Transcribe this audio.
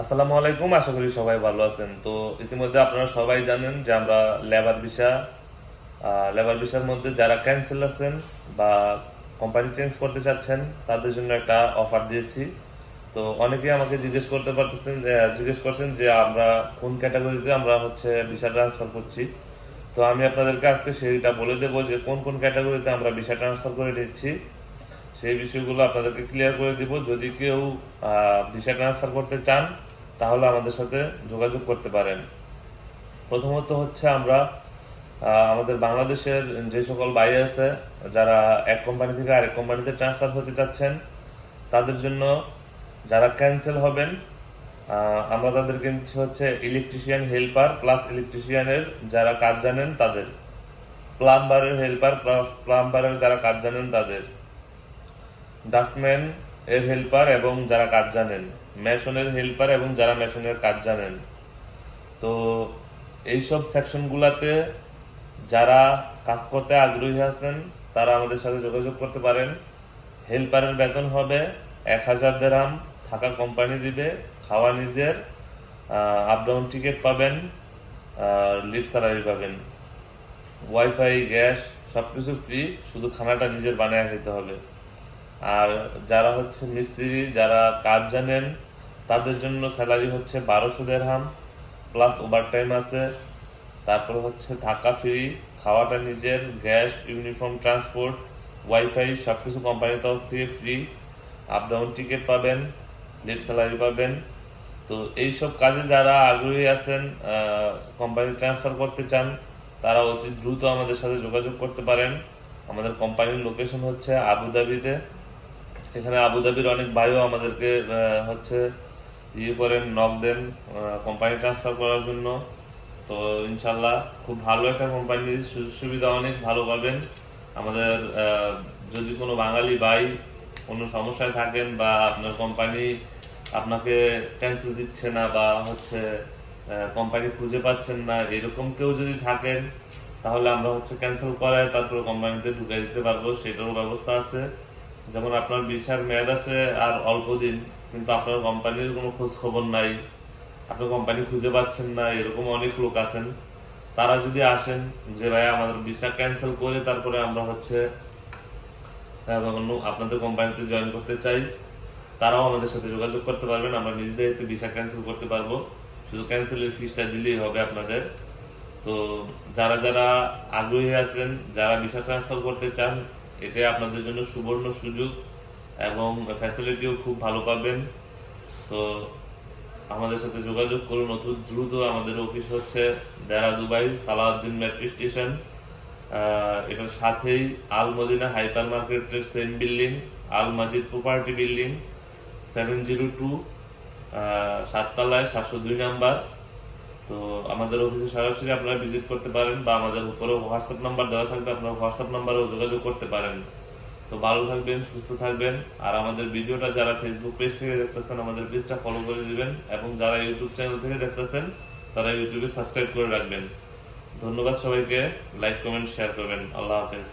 আসসালামু আলাইকুম, আশা করি সবাই ভালো আছেন। তো ইতিমধ্যে আপনারা সবাই জানেন যে আমরা লেবার ভিসা লেবার ভিসার মধ্যে যারা ক্যান্সেল আছেন বা কোম্পানি চেঞ্জ করতে চাচ্ছেন, তাদের জন্য একটা অফার দিয়েছি। তো অনেকেই আমাকে জিজ্ঞেস করতে পারতেছেন জিজ্ঞেস করছেন যে আমরা কোন ক্যাটাগরিতে আমরা হচ্ছে ভিসা ট্রান্সফার করছি। তো আমি আপনাদেরকে আজকে সেইটা বলে দেবো যে কোন কোন ক্যাটাগরিতে আমরা ভিসা ট্রান্সফার করে নিচ্ছি। সেই বিষয়গুলো আপনাদেরকে ক্লিয়ার করে দিব। যদি কেউ ভিসা ট্রান্সফার করতে চান তাহলে আমাদের সাথে যোগাযোগ করতে পারেন। প্রথমত হচ্ছে আমরা আমাদের বাংলাদেশের যে সকল ভাই আছে, যারা এক কোম্পানি থেকে আরেক কোম্পানিতে ট্রান্সফার হতে চাচ্ছেন, তাদের জন্য যারা ক্যান্সেল হবেন আমরা তাদেরকে নিচ্ছি হচ্ছে ইলেকট্রিশিয়ান হেল্পার প্লাস ইলেকট্রিশিয়ানের যারা কাজ জানেন তাদের। প্লাম্বারের হেল্পার প্লাস প্লাম্বারের যারা কাজ জানেন তাদের। ডাস্টম্যান এর হেল্পার এবং যারা কাজ জানেন। মেশনের হেল্পার এবং যারা মেশনের কাজ জানেন। তো এইসব সেকশনগুলোতে যারা কাজ করতে আগ্রহী আছেন, তারা আমাদের সাথে যোগাযোগ করতে পারেন। হেল্পারের বেতন হবে এক হাজার দেরাম থাকা কোম্পানি দিবে, খাওয়া নিজের আপ ডাউন টিকিট পাবেন লিভ স্যালারি পাবেন। ওয়াইফাই গ্যাস সব কিছু ফ্রি শুধু খানাটা নিজের বানায় খেতে হবে। আর যারা হচ্ছে মিস্ত্রি, যারা কাজ জানেন, তাদের জন্য স্যালারি হচ্ছে বারোশো দেড়হাম প্লাস ওভারটাইম আছে। তারপর হচ্ছে থাকা ফ্রি খাওয়াটা নিজের গ্যাস ইউনিফর্ম ট্রান্সপোর্ট ওয়াইফাই সব কিছু কোম্পানির তরফ থেকে ফ্রি আপ ডাউন টিকিট পাবেন লেট স্যালারি পাবেন। তো এইসব কাজে যারা আগ্রহী আছেন কোম্পানি ট্রান্সফার করতে চান, তারা অতি দ্রুত আমাদের সাথে যোগাযোগ করতে পারেন। আমাদের কোম্পানির লোকেশন হচ্ছে আবুধাবিতে। এখানে আবুধাবির অনেক ভাইও আমাদেরকে হচ্ছে ইয়ে করেন নক দেন কোম্পানি ট্রান্সফার করার জন্য। তো ইনশাল্লাহ খুব ভালো একটা কোম্পানির সুযোগ সুবিধা অনেক ভালো পাবেন। আমাদের যদি কোনো বাঙালি ভাই কোনো সমস্যায় থাকেন বা আপনার কোম্পানি আপনাকে ক্যান্সেল দিচ্ছে না বা হচ্ছে কোম্পানি খুঁজে পাচ্ছেন না, এরকম কেউ যদি থাকেন, তাহলে আমরা হচ্ছে ক্যান্সেল করায় তারপর কোম্পানিতে ঢুকে দিতে পারব, সেটারও ব্যবস্থা আছে। যেমন আপনার ভিসার মেয়াদ আছে আর অল্প দিন, কিন্তু আপনার কোম্পানির কোনো খোঁজ খবর নাই আপনার কোম্পানি খুঁজে পাচ্ছেন না, এরকম অনেক লোক আছেন। তারা যদি আসেন যে ভাই আমাদের ভিসা ক্যান্সেল করে তারপরে আমরা হচ্ছে আপনাদের কোম্পানিতে জয়েন করতে চাই। তারাও আমাদের সাথে যোগাযোগ করতে পারবেন, আমরা নিজেদের ভিসা ক্যান্সেল করতে পারব। শুধু ক্যান্সেলের ফিসটা দিলেই হবে আপনাদের। তো যারা যারা আগ্রহী আছেন, যারা ভিসা ট্রান্সফার করতে চান এটাই আপনাদের জন্য সুবর্ণ সুযোগ এবং ফ্যাসিলিটিও খুব ভালো পাবেন। তো আমাদের সাথে যোগাযোগ করুন। অতি দ্রুত আমাদের অফিস হচ্ছে Deira Dubai Salahuddin metro station এটার সাথেই আল মদিনা হাইপার মার্কেটের same building Al Majid property building seven zero two সাততলায় সাতশো দুই নাম্বার। তো আমাদের অফিসে সরাসরি আপনারা ভিজিট করতে পারেন বা আমাদের উপরে হোয়াটসঅ্যাপ নাম্বার দেওয়া থাকবে, আপনারা হোয়াটসঅ্যাপ নাম্বারেও যোগাযোগ করতে পারেন। তো ভালো থাকবেন, সুস্থ থাকবেন, আর আমাদের ভিডিওটা যারা ফেসবুক পেজ থেকে দেখতেছেন, আমাদের পেজটা ফলো করে দিবেন এবং যারা ইউটিউব চ্যানেল থেকে দেখতেছেন, তারা ইউটিউবে সাবস্ক্রাইব করে রাখবেন। ধন্যবাদ সবাইকে লাইক কমেন্ট শেয়ার করবেন। আল্লাহ হাফেজ।